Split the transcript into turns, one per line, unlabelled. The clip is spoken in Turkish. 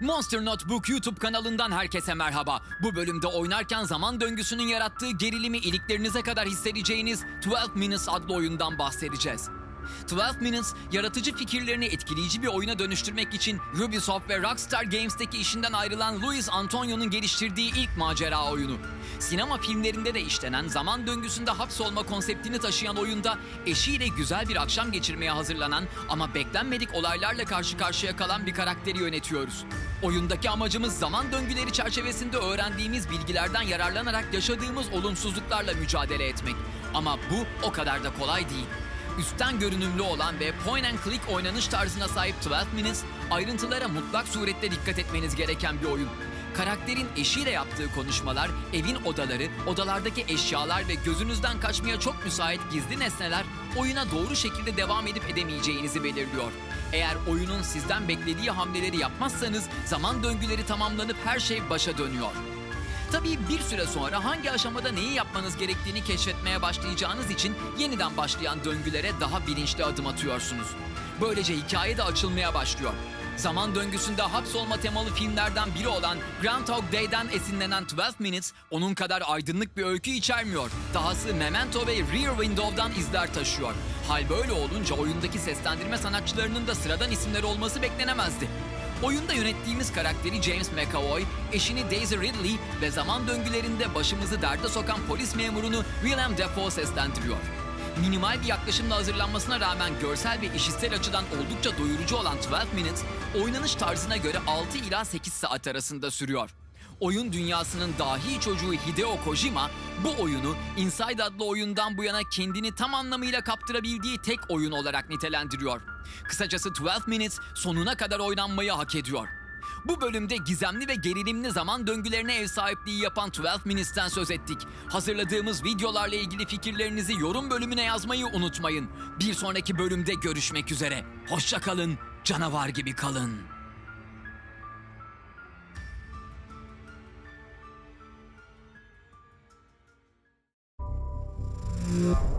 Monster Notebook YouTube kanalından herkese merhaba. Bu bölümde oynarken zaman döngüsünün yarattığı gerilimi iliklerinize kadar hissedeceğiniz 12 Minutes adlı oyundan bahsedeceğiz. 12 Minutes, yaratıcı fikirlerini etkileyici bir oyuna dönüştürmek için Ubisoft ve Rockstar Games'teki işinden ayrılan Luis Antonio'nun geliştirdiği ilk macera oyunu. Sinema filmlerinde de işlenen zaman döngüsünde hapsolma konseptini taşıyan oyunda eşiyle güzel bir akşam geçirmeye hazırlanan ama beklenmedik olaylarla karşı karşıya kalan bir karakteri yönetiyoruz. Oyundaki amacımız zaman döngüleri çerçevesinde öğrendiğimiz bilgilerden yararlanarak yaşadığımız olumsuzluklarla mücadele etmek. Ama bu o kadar da kolay değil. Üstten görünümlü olan ve point and click oynanış tarzına sahip 12 Minutes, ayrıntılara mutlak surette dikkat etmeniz gereken bir oyun. Karakterin eşiyle yaptığı konuşmalar, evin odaları, odalardaki eşyalar ve gözünüzden kaçmaya çok müsait gizli nesneler oyuna doğru şekilde devam edip edemeyeceğinizi belirliyor. Eğer oyunun sizden beklediği hamleleri yapmazsanız zaman döngüleri tamamlanıp her şey başa dönüyor. Tabii bir süre sonra hangi aşamada neyi yapmanız gerektiğini keşfetmeye başlayacağınız için yeniden başlayan döngülere daha bilinçli adım atıyorsunuz. Böylece hikaye de açılmaya başlıyor. Zaman döngüsünde hapsolma temalı filmlerden biri olan Groundhog Day'den esinlenen 12 Minutes onun kadar aydınlık bir öykü içermiyor. Dahası Memento ve Rear Window'dan izler taşıyor. Hal böyle olunca oyundaki seslendirme sanatçılarının da sıradan isimleri olması beklenemezdi. Oyunda yönettiğimiz karakteri James McAvoy, eşini Daisy Ridley ve zaman döngülerinde başımızı derde sokan polis memurunu Willem Dafoe seslendiriyor. Minimal bir yaklaşımla hazırlanmasına rağmen görsel ve işitsel açıdan oldukça doyurucu olan 12 Minutes, oynanış tarzına göre 6 ila 8 saat arasında sürüyor. Oyun dünyasının dahi çocuğu Hideo Kojima bu oyunu Inside adlı oyundan bu yana kendini tam anlamıyla kaptırabildiği tek oyun olarak nitelendiriyor. Kısacası 12 Minutes sonuna kadar oynanmayı hak ediyor. Bu bölümde gizemli ve gerilimli zaman döngülerine ev sahipliği yapan 12 Minutes'ten söz ettik. Hazırladığımız videolarla ilgili fikirlerinizi yorum bölümüne yazmayı unutmayın. Bir sonraki bölümde görüşmek üzere. Hoşçakalın, canavar gibi kalın. Yeah.